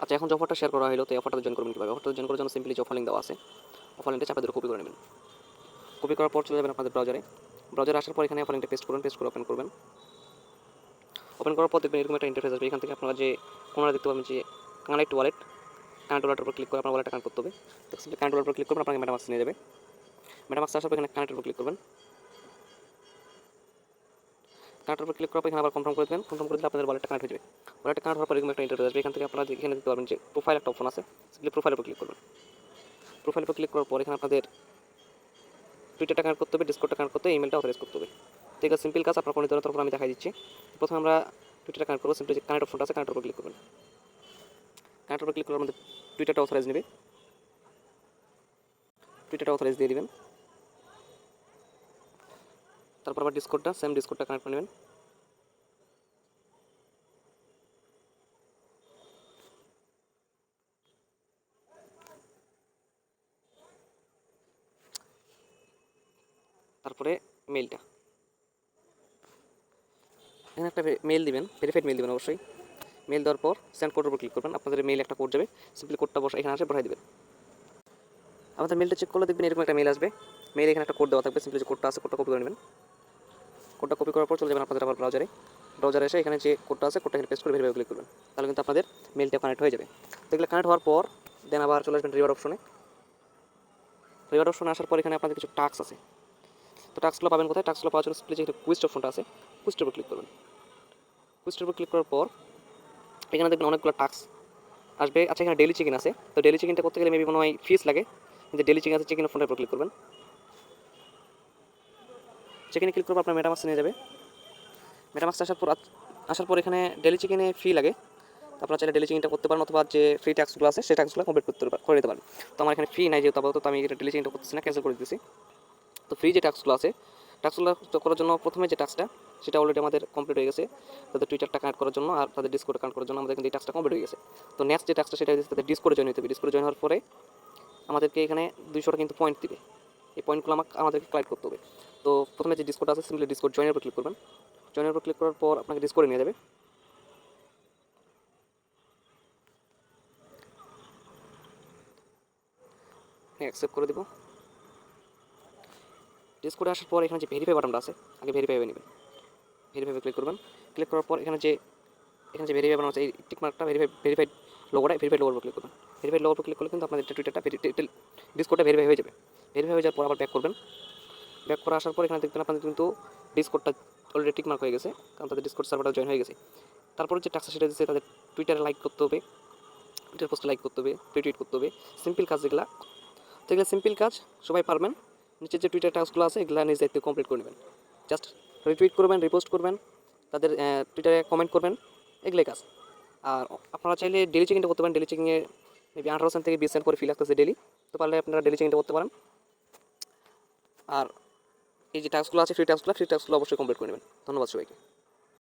আচ্ছা এখন যে অফারটা শেয়ার করা হলো তো অফারটা জয়েন করবেন কীভাবে? অফারটা জয়েন করার জন্য সিম্পলি যে অফার লিঙ্ক দেওয়া আছে অফার লিঙ্কটা চাপে ধরে কপি করে নেবেন। কপি করার পর চলে যাবেন আপনাদের ব্রাউজারে ব্রাউজারে আসার পর এখানে অফার লিঙ্কটা পেস্ট করবেন পেস্ট করে ওপেন করবেন। ওপেন করার পর দেখবেন এরকম একটা ইন্টারফেস আসবে। এখান থেকে আপনারা যে কোনারা দেখতে পাবেন যে কানেক্ট ওয়ালেট কানেক্ট ওয়ালেটের উপর ক্লিক করে আপনার ওয়ালেটটা কানেক্ট করতে হবে। কানেক্ট ওয়ালেটের উপর ক্লিক করবেন, আপনাকে মেটামাক্স নিয়ে যাবে। মেটামাক্স আসার পর এখানে কানেক্টের উপর ক্লিক করবেন। কানেক্টের উপর ক্লিক করার পর এখানে আবার কনফার্ম করে দেবেন। কনফার্ম করে দিলে আপনাদের ওয়ালেটটা কানেক্ট হয়ে যাবে। ওয়ালেটটা কানেক্ট হওয়ার পর এরকম একটা ইন্টারফেস আসবে। এখান থেকে আপনারা এখানে দেখতে পারবেন যে প্রোফাইল একটা অপশন আছে। সিম্পলি প্রোফাইলের উপর ক্লিক করবেন। প্রোফাইলের উপর ক্লিক করার পর এখানে আপনাদের টুইটারটা কানেক্ট করতে হবে ডিসকোডটা কানেক্ট করতে হবে ইমেলটা অথরাইজ করতে হবে। তো এটা সিম্পল কাজ, আপনার ফোনে তরফ আমি দেখাই দিচ্ছি। প্রথমে আমরা টুইটারটা কানেক্ট করব। সিম্পলি যে কানেক্ট অপশনটা আছে কানেক্টের উপর ক্লিক করবেন। কানেক্টের উপর ক্লিক করে আমাদের টুইটারটা অথরাইজ নেবে। টুইটারটা অথরাইজ দিয়ে দিবেন। তারপর আবার ডিসকোডটা সেম ডিসকোডটা কানেক্ট করে নেবেন। তারপরে মেলটা এখানে একটা মেল দিবেন ভেরিফাইড মেল দিবেন অবশ্যই। মেল দেওয়ার পর সেন্ড কোডের উপর ক্লিক করবেন, আপনাদের মেল একটা কোড যাবে। সিম্পলি কোডটা বসে, এখানে আসে পাঠিয়ে দেবেন। আমাদের মেলটা চেক করলে দেখবেন এরকম একটা মেল আসবে। মেল এখানে একটা কোড দেওয়া থাকবে সিম্পলি যে কোডটা আছে কোডটা কপি করে নেবেন। কোডটা কপি করার পর চলে যাবেন আপনাদের আবার ব্রাউজারে ব্রাউজারে এসে এখানে যে কোডটা আছে কোডটা এখানে পেস্ট করে ভেরিফাই ক্লিক করবেন। তাহলে কিন্তু আপনাদের মেলটা কানেক্ট হয়ে যাবে। দেখলে কানেক্ট হওয়ার পর দেন আবার চলে আসবেন রিওয়ার্ড অপশনে রিওয়ার্ড অপশনে আসার পর এখানে আপনাদের কিছু টাস্ক আছে। তো টাস্কগুলো পাবেন কোথায়? টাস্কগুলো পাওয়ার জন্য সিম্পলি যে কুইস্ট অপশনটা আছে কুইস্টের উপর ক্লিক করবেন। কুইস্টের উপর ক্লিক করার পর, এখানে দেখবেন অনেকগুলো টাস্ক আসবে। আচ্ছা এখানে ডেলি চিকেন আছে। তো ডেলি চিকেনটা করতে গেলে মেবি মনে হয় ফিস লাগে। কিন্তু ডেলি চিকেন আছে চিকেন অপশনটার উপর ক্লিক করবেন। চিকেনে ক্লিক করব, আপনার মেটামাক্স নিয়ে যাবে। মেটামাক্স আসার পর আসার পর এখানে ডেলি চিকেনে ফি লাগে। আপনারা চাইলে ডেলি চিকেনটা করতে পারেন অথবা যে ফ্রি ট্যাক্সগুলো আছে, সেই ট্যাক্সগুলো কমপ্লিট করতে করে দিতে পারেন। তো আমার এখানে ফ্রি নাই যেহেতু, আপাতত আমি এটা ডেলি চিকেনটা করতেছি না ক্যান্সেল করে দিতেছি। তো ফ্রি যে ট্যাক্সগুলো আছে ট্যাক্সগুলো করার জন্য প্রথমে যে ট্যাক্সটা সেটা অলরেডি আমাদের কমপ্লিট হয়ে গেছে। তাদের টুইটারটা কানেক্ট করার জন্য আর তাদের ডিসকোড কানেক্ট করার জন্য আমাদের কিন্তু এই টাস্কটা কমপ্লিট হয়ে গেছে। তো নেক্সট যে টাস্কটা সেটা তাদের ডিসকোডে জয়েন হতে হবে। ডিসকোডে জয়েন হওয়ার পরে আমাদেরকে এখানে দুইশোটা কিন্তু পয়েন্ট দিবে। এই পয়েন্টগুলো আমাকে, আমাদেরকে কালেক্ট করতে হবে। তো প্রথমে যে ডিসকোড আছে সিম্পলি ডিসকোড জয়েনের উপর ক্লিক করবেন। জয়েনের উপর ক্লিক করার পর আপনাকে ডিসকোডে নিয়ে যাবে। অ্যাকসেপ্ট করে দেবো। ডিসকোডে আসার পর এখানে যে ভেরিফাই বাটনটা আছে, আগে ভেরিফাই হয়ে নেবেন। ভেরিফাই ক্লিক করবেন। ক্লিক করার পর এখানে যে এখানে যে ভেরিফাই বাটন আছে, এই টিক মার্কটা ভেরিফাই ভেরিফাইড লোগোটা ভেরিফাইড লোগোর উপর ক্লিক করবেন। ভেরিফাইড লোগোর উপর ক্লিক করলে কিন্তু আপনাদের টুইটারটা ডিসকোডটা ভেরিফাই হয়ে যাবে। ভেরিফাই হয়ে যাওয়ার পর আবার ব্যাক করবেন। ব্যাক করে আসার পর এখানে দেখবেন আপনাদের কিন্তু ডিসকোডটা অলরেডি টিক মার্ক হয়ে গেছে, কারণ তাদের ডিসকোড সার্ভারটা জয়েন হয়ে গেছে। তারপরে যে টাক্সা সেটা দিচ্ছে তাদের টুইটারে লাইক করতে হবে টুইটার পোস্টে লাইক করতে হবে রিটুইট করতে হবে সিম্পল কাজ যেগুলো তো এগুলো সিম্পল কাজ, সবাই পারবেন। নিচে যে টুইটার টাস্কগুলো আছে, এগুলো নিজ দায়িত্বে কমপ্লিট করে নেবেন। জাস্ট রিটুইট করবেন রিপোস্ট করবেন, তাদের টুইটারে কমেন্ট করবেন, এগুলোই কাজ। আর আপনারা চাইলে ডেলি চেকিংটা করতে পারেন। ডেলি চেকিংয়ে মেবি আঠারো সেন্ট থেকে বিশ সেন্ট করে ফিল আসতেছে ডেলি তো পারলে আপনারা ডেলি চেকিংটা করতে পারেন। আর এই যে টাস্কগুলো আছে ফ্রি টাস্কগুলো ফ্রি টাস্কগুলো অবশ্যই কমপ্লিট করে নেবেন। ধন্যবাদ সবাইকে।